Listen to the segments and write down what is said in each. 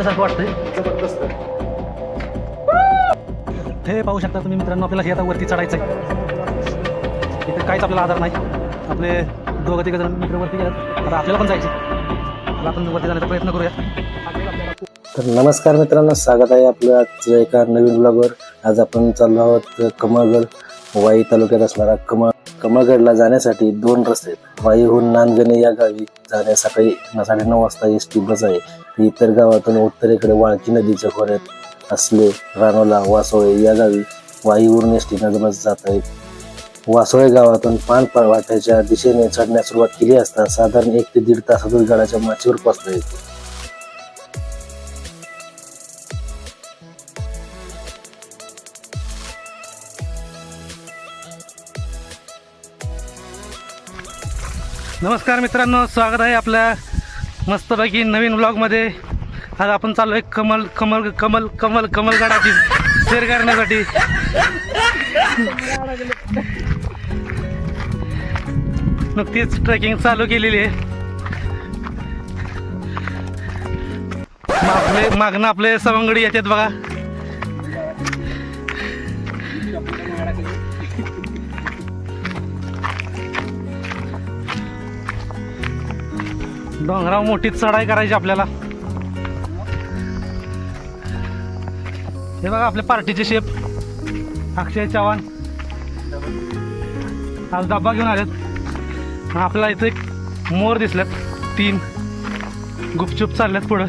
इथं गुहा सारखं वाटतंय. जबरदस्त. हे पाहू शकता तुम्ही मित्रांनो आपल्याला हे आता वरती चढायचं आहे इथे काहीच आपल्याला आधार नाही. आपले दोघं तिघं जण मित्र वरती गेल्यात आता आपल्याला पण जायचं आता आपण वरती जाण्याचा प्रयत्न करूया. तर नमस्कार मित्रांनो स्वागत आहे आपलं आजच्या एका नवीन ब्लॉगवर आज आपण चाललो आहोत कमळगड वाई तालुक्यात असणारा कमळ कमळगडला जाण्यासाठी दोन रस्ते आहेत. वाईहून नांदगणे या गावी जाण्यास सकाळी साडे नऊ वाजता एस टी बस आहे. ती इतर गावातून उत्तरेकडे वाळकी नदीच्या खोऱ्यात असले रानोला वासोळे या गावी वाईहून एस टी बस जात आहेत. वासोळे गावातून पान वाट्याच्या दिशेने चढण्यास सुरुवात केली असता साधारण एक ते दीड तासातच गडाच्या माचीवर पोचता येते नमस्कार मित्रांनो स्वागत आहे आपल्या मस्तपैकी नवीन ब्लॉगमध्ये आज आपण चाललो आहे कमल कमल कमल कमल कमलगडाची सैर करण्यासाठी. नुकतीच ट्रेकिंग चालू केलेली आहे. मग आपले मागणं आपले सवंगडी येतात बघा. डोंगरावर मोठीच चढाई करायची आपल्याला. हे बघा आपल्या पार्टीचे शेप. अक्षय चव्हाण. आज डब्बा घेऊन आलेत. आपल्याला इथे एक मोर दिसल्यात. तीन गुपचूप चालल्यात पुढं.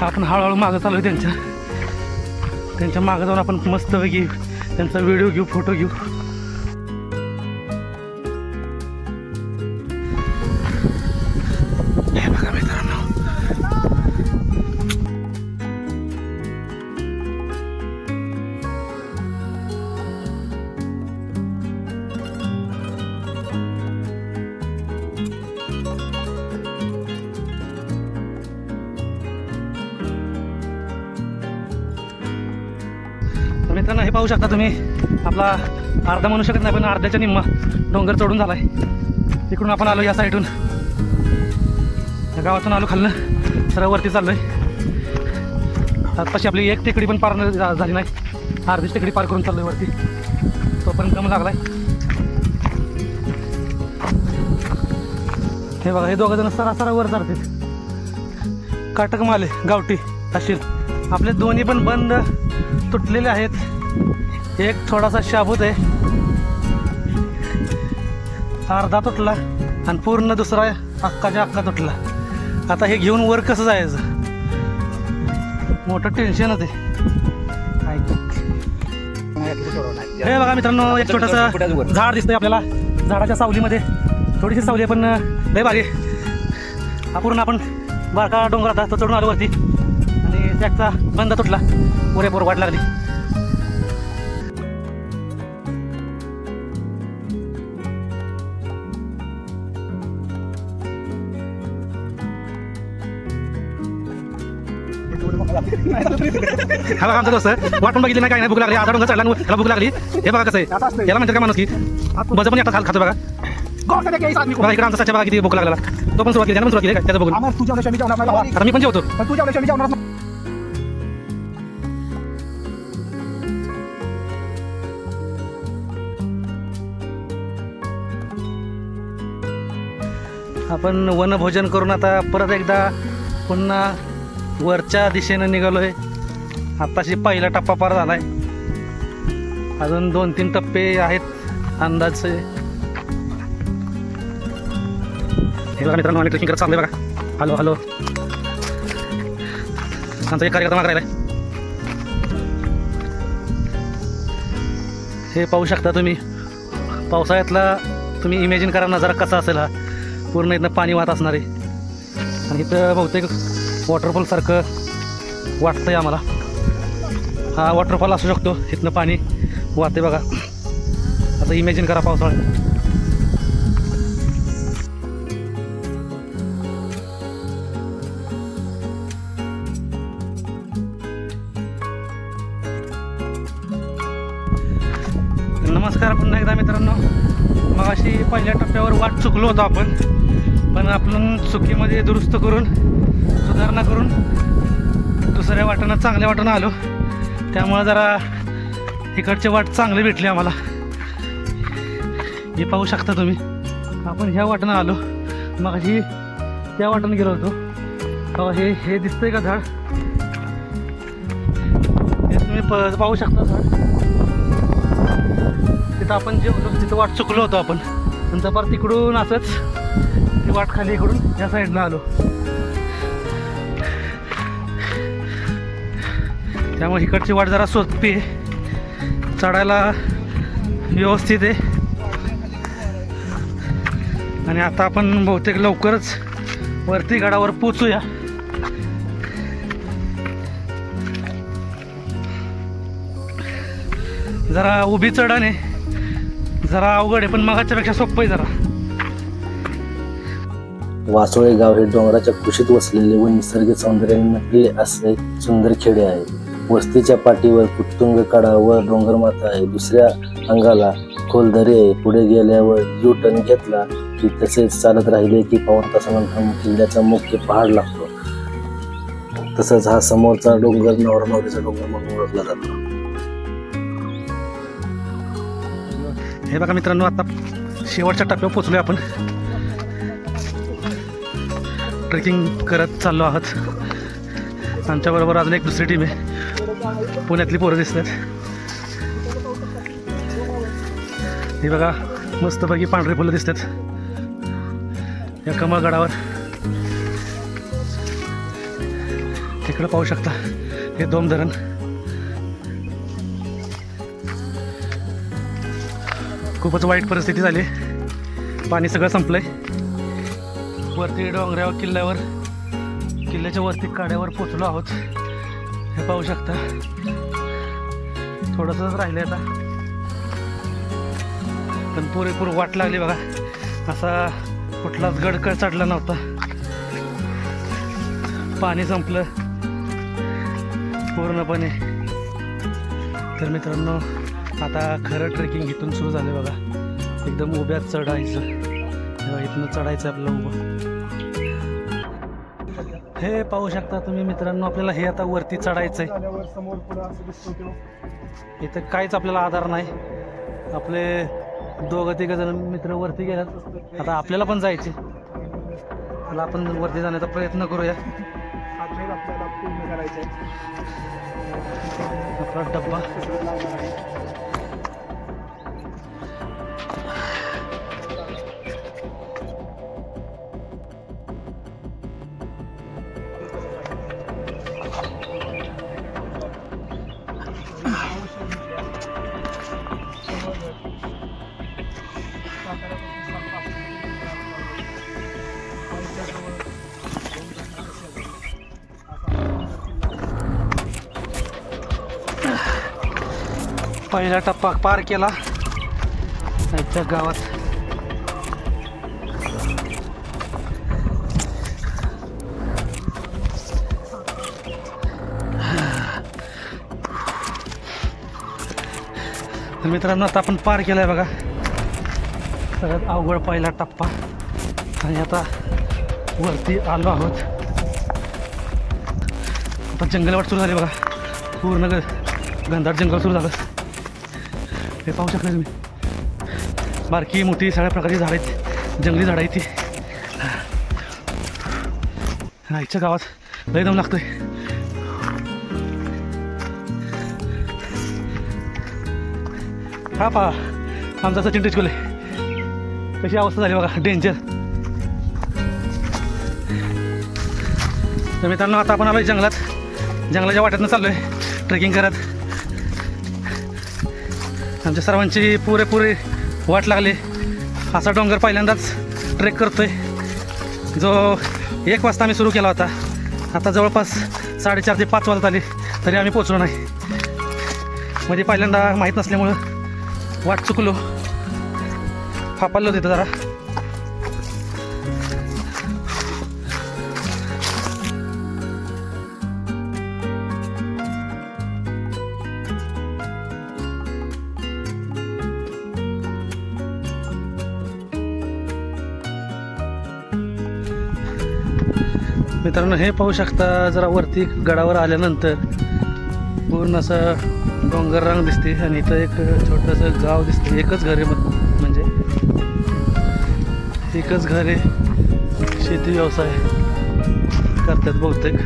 आपण हळूहळू मागं चालू आहे त्यांच्या. त्यांच्या मागं जाऊन आपण मस्तपैकी त्यांचा व्हिडिओ घेऊ फोटो घेऊ. पाहू शकता तुम्ही. आपला अर्धा म्हणू शकत नाही पण अर्ध्याच्या निम्मा डोंगर चढून झालाय. इकडून आपण आलो या साईडून. या गावातून आलो खाल्लं सरळ वरती चाललोय. आताशी आपली एक टेकडी पण पार झाली नाही. अर्धीच टेकडी पार करून चाललोय वरती. तोपर्यंत लागला लागलाय. हे बघा हे दोघं जण सरा सरा वर चढतील काटक माले गावठी असेल आपले दोन्ही पण बंद तुटलेले आहेत. एक थोडासा शाबूत आहे अर्धा तुटला आणि पूर्ण दुसरा अक्काच्या अक्का तुटला. आता हे घेऊन वर कसं जायचं? मोठं टेन्शनच आहे ऐक. हे बघा मित्रांनो एक छोटंसं झाड दिसतंय आपल्याला. झाडाच्या सावलीमध्ये. थोडीशी सावली आहे पण लय भारी आहे. पूर्ण आपण बारका डोंगर आता तो चढून आलो वरती. आणि त्याचा बंद तुटला. पुरेपूर वाट लागली. हा बघा आमचा दोस्त वाटून बघितली नाही काय नाही भूक लागली. डोंगर चढला त्याला भूक लागली. हे बघा कसं आहे. याला म्हणतात का माणूस की? बज पण आता खातो बघा. बघा इकडे आमचा बघा किती भूक लागला तो पण सुरुवात केली त्याने सुरुवात केली त्याचं बघून. आता मी पण जेवतो. आपण वनभोजन करून आता परत एकदा पुन्हा वरच्या दिशेनं निघालोय. आताशी पहिला टप्पा पार झालाय. अजून दोन तीन टप्पे आहेत अंदाजे. हे बघा मित्रांनो आम्ही ट्रेकिंग करत चाललोय बघा. Hello hello. आमचा एक कार्यकर्ता माग राहिलाय. हे पाहू शकता तुम्ही. पावसाळ्यातला तुम्ही इमॅजिन करा नजारा कसा असेल हा. पूर्ण इथनं पाणी वाहत असणार आहे. आणि इथं बहुतेक वॉटरफॉलसारखं वाटतंय आम्हाला. हा वॉटरफॉल असू शकतो इथनं पाणी वाहते बघा. आता इमॅजिन करा पावसाळ्यात नमस्कार पुन्हा एकदा मित्रांनो. मग अशी पहिल्या टप्प्यावर वाट चुकलो होतो आपण पण आपण चुकीमध्ये दुरुस्त करून सुधारणा करून दुसऱ्या वाटेनं चांगल्या वाटेनं आलो. त्यामुळं जरा इकडचे वाट चांगली भेटली आम्हाला. हे पाहू शकता तुम्ही. आपण ह्या वाटेनं आलो. मग ही त्या वाटेनं गेलो होतो. हे हे दिसतंय का झाड? हे तुम्ही प पाहू शकता झाड. तिथं आपण जे होतो तिथं वाट चुकलो होतो आपण. नंतर परत तिकडून असंच ती वाट खाली इकडून या साईडनं आलो. त्यामुळे इकडची वाट जरा सोपी आहे. चढायला व्यवस्थित आहे. आणि आता आपण बहुतेक लवकरच वरती गडावर पोचूया. जरा उभी चढाने जरा अवघड आहे पण मगाच्यापेक्षा सोपं आहे जरा. वासोळे गाव हे डोंगराच्या कुशीत वसलेले व निसर्ग सौंदर्याने नटलेले असे सुंदर खेडे आहे वस्तीच्या पाठीवर उत्तुंग कडा व डोंगरमाथा आहे. दुसऱ्या अंगाला खोल दरी आहे. पुढे गेल्यावर यू टर्न घेतला की तसेच चालत राहिले की पाऊन तासानंतर किल्ल्याचा मुख्य पहाड लागतो. तसंच हा समोरचा डोंगर नवरमावलीचा डोंगर म्हणून ओळखला जातो. हे बघा मित्रांनो आता शेवटच्या टप्प्यावर पोचलोय आपण. ट्रेकिंग करत चाललो आहोत. आमच्याबरोबर अजून एक दुसरी टीम आहे. पुण्यातली पोरं दिसतात. ही बघा मस्तपैकी पांढरी फुलं दिसतात. या कमळगडावर. तिकडं पाहू शकता हे दोन धरण खूपच वाईट परिस्थिती झाली. पाणी सगळं संपलंय. वरती डोंगऱ्यावर किल्ल्यावर किल्ल्याच्या वरती काड्यावर पोचलो आहोत. हे पाहू शकता. थोडंसंच राहिलं आता. पण पुरेपूर वाट लागली बघा. असा कुठलाच गडकड चढला नव्हता. पाणी संपलं. पूर्णपणे. तर मित्रांनो आता खरं ट्रेकिंग इथून सुरू झालं बघा. एकदम उभ्यात चढायचं. तेव्हा इथनं चढायचं आपलं उभं. हे पाहू शकता तुम्ही मित्रांनो आपल्याला हे आता वरती चढायचं आहे समोर असं दिसतो इथं काहीच आपल्याला आधार नाही. आपले दोघं तिघं जण मित्र वरती गेल्यात. आता आपल्याला पण जायचे त्याला आपण वरती जाण्याचा प्रयत्न करूया. आपल्याला पूर्ण करायचा आहे आपला डब्बा. पहिला टप्पा पार केला. त्या गावात तर मित्रांनो आता आपण पार केलाय बघा. सगळ्यात अवघड पहिला टप्पा. आणि आता वरती आलो आहोत. आता जंगलवाट सुरू झाली बघा. पूर्ण गंधार जंगल सुरू झालं. हे पाहू शकता तुम्ही. बारकी मोठी सगळ्या प्रकारची झाडं आहेत. जंगली झाडं आहेत ती. आईच्या गावात लय दम लागतोय. हा पहा आमचा सचिन टिचकुले कशी अवस्था झाली बघा डेंजर तर मित्रांनो आता आपण आलोय जंगलात. जंगलाच्या वाट्यातनं चाललोय. ट्रेकिंग करत. आमच्या सर्वांची पुरेपुरे वाट लागली. असा डोंगर पहिल्यांदाच ट्रेक करतोय. जो एक वाजता आम्ही सुरू केला होता. आता जवळपास साडेचार ते पाच वाजत आली तरी आम्ही पोचलो नाही. म्हणजे पहिल्यांदा माहीत नसल्यामुळं वाट चुकलो. फापालो तिथं जरा. मित्रांनो हे पाहू शकता जरा वरती गडावर आल्यानंतर पूर्ण असं डोंगर रांग दिसते आणि इथं एक छोटंसं गाव दिसते. एकच घर आहे म्हणजे एकच घर आहे. शेती व्यवसाय करतात बहुतेक.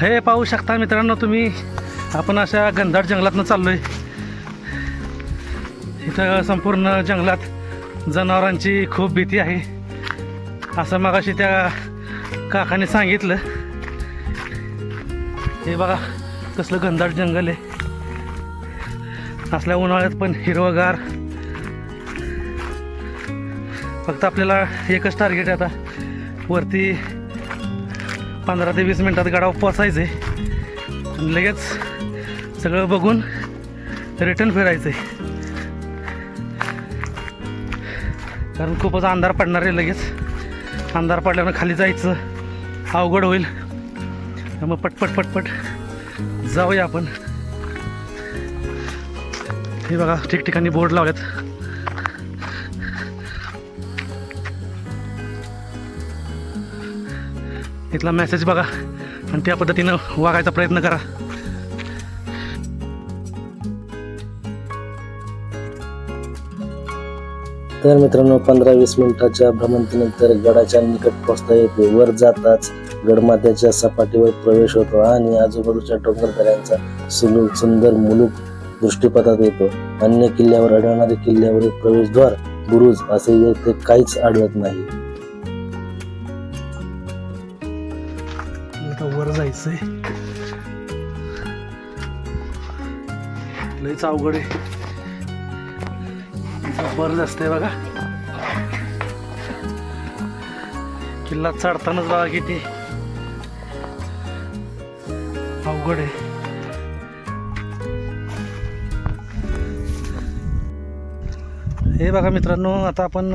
हे पाहू शकता मित्रांनो तुम्ही. आपण अशा घनदाट जंगलातनं चाललोय. इथं संपूर्ण जंगलात जनावरांची खूप भीती आहे. असं मगाशी त्या काकाने सांगितलं. हे बघा कसलं घनदाट जंगल आहे. असल्या उन्हाळ्यात पण हिरवगार. फक्त आपल्याला एकच टार्गेट आहे आता. वरती पंधरा ते वीस मिनटात गडावर पोचायचं आहे आणि लगेच सगळं बघून रिटर्न फिरायचं आहे कारण खूपच अंधार पडणार आहे लगेच. अंधार पडल्यानं खाली जायचं अवघड होईल. मग पटपट पटपट जाऊया आपण. हे बघा ठिकठिकाणी बोर्ड लावल्यात. इथला मेसेज बघा. आणि त्या पद्धतीनं वागायचा प्रयत्न करा. तर मित्रांनो पंधरा वीस मिनिटाच्या भ्रमंतीनंतर गडाच्या निकट पोहोचता येते. वर जाताच गडमाथ्याच्या सपाटीवर प्रवेश होतो आणि आजूबाजूच्या डोंगरदऱ्यांचा सुलूक सुंदर मुलूक दृष्टीपथात येतो. अन्य किल्ल्यावर आढळणारे किल्ल्यावरील प्रवेशद्वार बुरुज असे येथे काहीच आढळत नाही. जायचंय. लयच अवघड आहे. बरं आहे बघा. किल्ला चढतानाच बघा किती अवघड आहे. हे बघा मित्रांनो आता आपण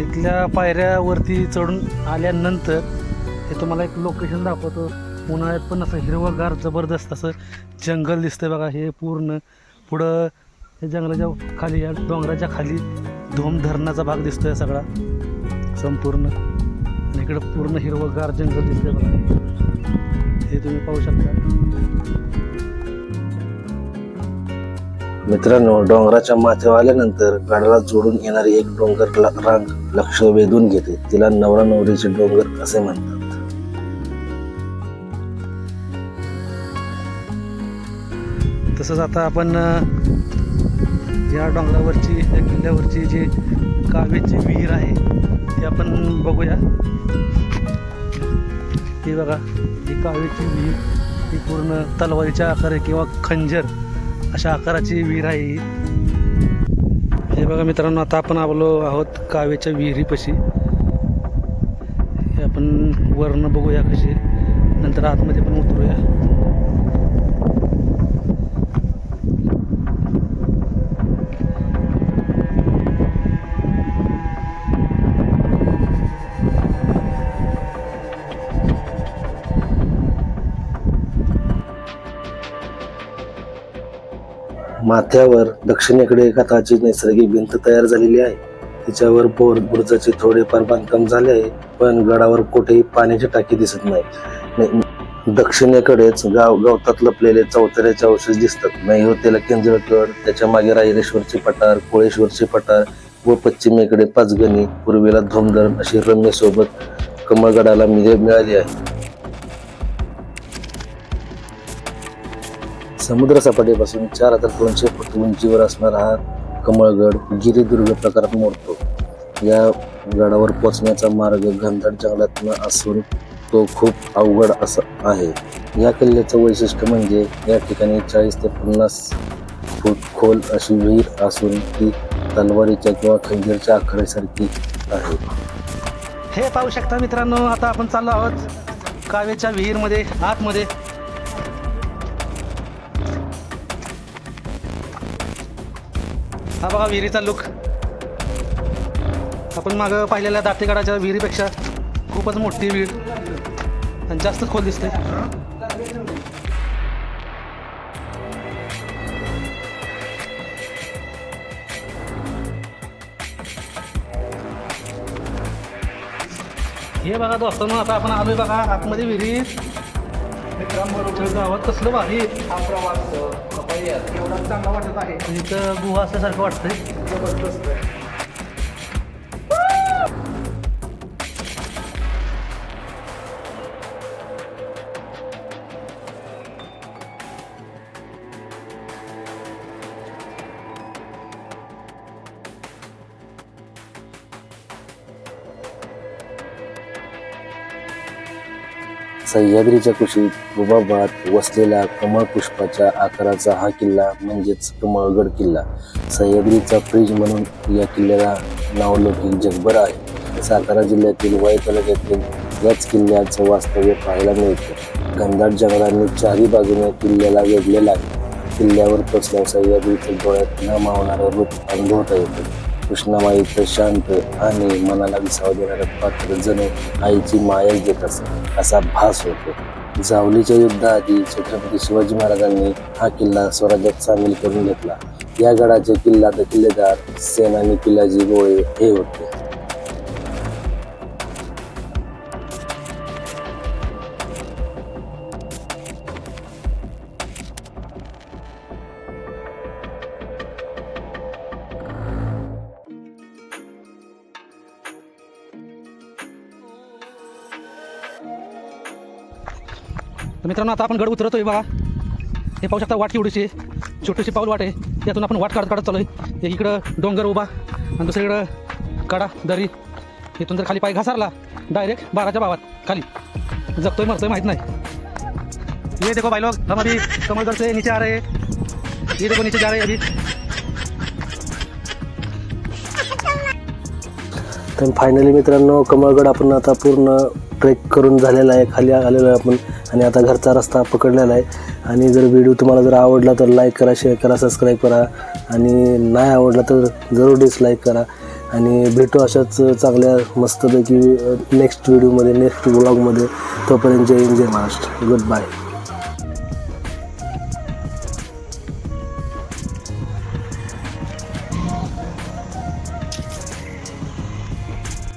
इथल्या पायऱ्यावरती चढून आल्यानंतर हे तुम्हाला एक लोकेशन दाखवतो. उन्हाळ्यात पण असं हिरवंगार जबरदस्त असं जंगल दिसतंय बघा. हे पूर्ण पुढं हे जंगलाच्या खाली या डोंगराच्या खाली धोम धरणाचा भाग दिसतोय सगळा. संपूर्ण. आणि इकडं पूर्ण हिरवंगार जंगल दिसतंय बघा. हे तुम्ही पाहू शकता. मित्रांनो डोंगराच्या माथ्यावर आल्यानंतर गडाला जोडून येणारी एक डोंगर रांग लक्ष वेधून घेते. तिला नवरा नवरीचे डोंगर असे म्हणतात. तसंच आता आपण या डोंगरावरची या किल्ल्यावरची जी काव्याची विहीर आहे ती आपण बघूया. ती बघा ही काव्याची विहीर ही पूर्ण तलवारीच्या आकार किंवा खंजर अशा आकाराची विहीर आहे ही. हे बघा मित्रांनो आता आपण आलो आहोत काव्याच्या विहिरीपाशी. हे आपण वर्ण बघूया कशी. नंतर आतमध्ये पण उतरूया. माथ्यावर दक्षिणेकडे एका नैसर्गिक भिंत तयार झालेली आहे. तिच्यावर बोर बुर्जाचे थोडेफार बांधकाम झाले आहे पण गडावर कुठेही पाण्याची टाकी दिसत नाही. दक्षिणेकडेच गाव गवतात लपलेले चौथऱ्याचे अवशेष दिसतात. नैऋत्येला केंद्रकड त्याच्यामागे रायरेश्वरचे पठार कोळेश्वरचे पठार व पश्चिमेकडे पाचगणी पूर्वेला धोमधरण अशी रम्य सोबत कमळगडाला मिळाली आहे. समुद्र सपाटीपासून चार हजार दोनशे फूट उंचीवर असणारा हा कमळगड गिरिदुर्ग प्रकारात मोडतो. या गडावर पोचण्याचा मार्ग घनदाट जंगलातनं असून तो खूप अवघड असा आहे. या किल्ल्याचं वैशिष्ट्य म्हणजे या ठिकाणी चाळीस ते पन्नास फूट खोल अशी विहीर असून ती तलवारीच्या किंवा खंजीरच्या आखरेसारखी आहे. हे पाहू शकता मित्रांनो आता आपण चाललो आहोत कावेच्या विहीरमध्ये आतमध्ये. हा बघा विहिरीचा लुक. आपण मागं पाहिलेल्या दातेगडाच्या विहिरीपेक्षा खूपच मोठी विहीर. आणि जास्त खोल दिसते हे बघा दोस्तांनो आता आपण आलोय बघा आतमध्ये विहिरीत आवाज गावात कसलं भारी. हा प्रवास एवढा चांगला वाटत आहे. इथं गुहा असल्यासारखं वाटतंय. जबरदस्त. सह्याद्रीच्या कुशीत रुबाबात वसलेला कमळ पुष्पाच्या आकाराचा हा किल्ला म्हणजेच कमळगड किल्ला. सह्याद्रीचा फ्रीज म्हणून या किल्ल्याला नावलौकिक जगभर आहे. सातारा जिल्ह्यातील वाई तालुक्यातील याच किल्ल्याचं वास्तव्य पाहायला मिळतं. घनदाट जंगलांनी चारी बाजूने किल्ल्याला वेढलेला आहे. किल्ल्यावर पोचल्यावर सह्याद्रीचं डोळ्यात न मावणारं रूप अनुभवता येतं. कृष्णामाईचं शांत आणि मनाला विसाव देणारं पात्र जणू आईची मायाच देत असे असा भास होतो. जावलीच्या युद्धाआधी छत्रपती शिवाजी महाराजांनी हा किल्ला स्वराज्यात सामील करून घेतला. या गडाचे किल्ला द किल्लेदार सेनानी पिलाजी गोळे हे होते. तर मित्रांनो आता आपण गड उतरतोय बघा. हे पाहू शकता वाट केवढीशी छोटीशी पाऊल वाट आहे. त्यातून आपण वाट काढत काढत चालू आहे एक इकडं डोंगर उभा आणि दुसरीकडं कडा दरी. इथून जर खाली पाय घासारला डायरेक्ट बाराच्या भावात खाली. जगतोय मरतोय माहीत नाही. ये देखो भाई लोग हम अभी कमलगढ़ से नीचे आ रहे हैं. ये देखो नीचे जा रहे हैं अभी. कारण फायनली मित्रांनो कमळगड आपण आता पूर्ण ट्रेक करून झालेला आहे. खाली आलेलो आहे आपण आणि आता घरचा रस्ता पकडलेला आहे. आणि जर व्हिडिओ तुम्हाला जर आवडला तर लाईक करा शेअर करा सबस्क्राईब करा. आणि नाही आवडला तर जरूर डिसलाईक करा. आणि भेटू अशाच चांगल्या मस्तपैकी नेक्स्ट व्हिडिओमध्ये नेक्स्ट ब्लॉगमध्ये तोपर्यंत जय हिंद जय महाराष्ट्र. Good bye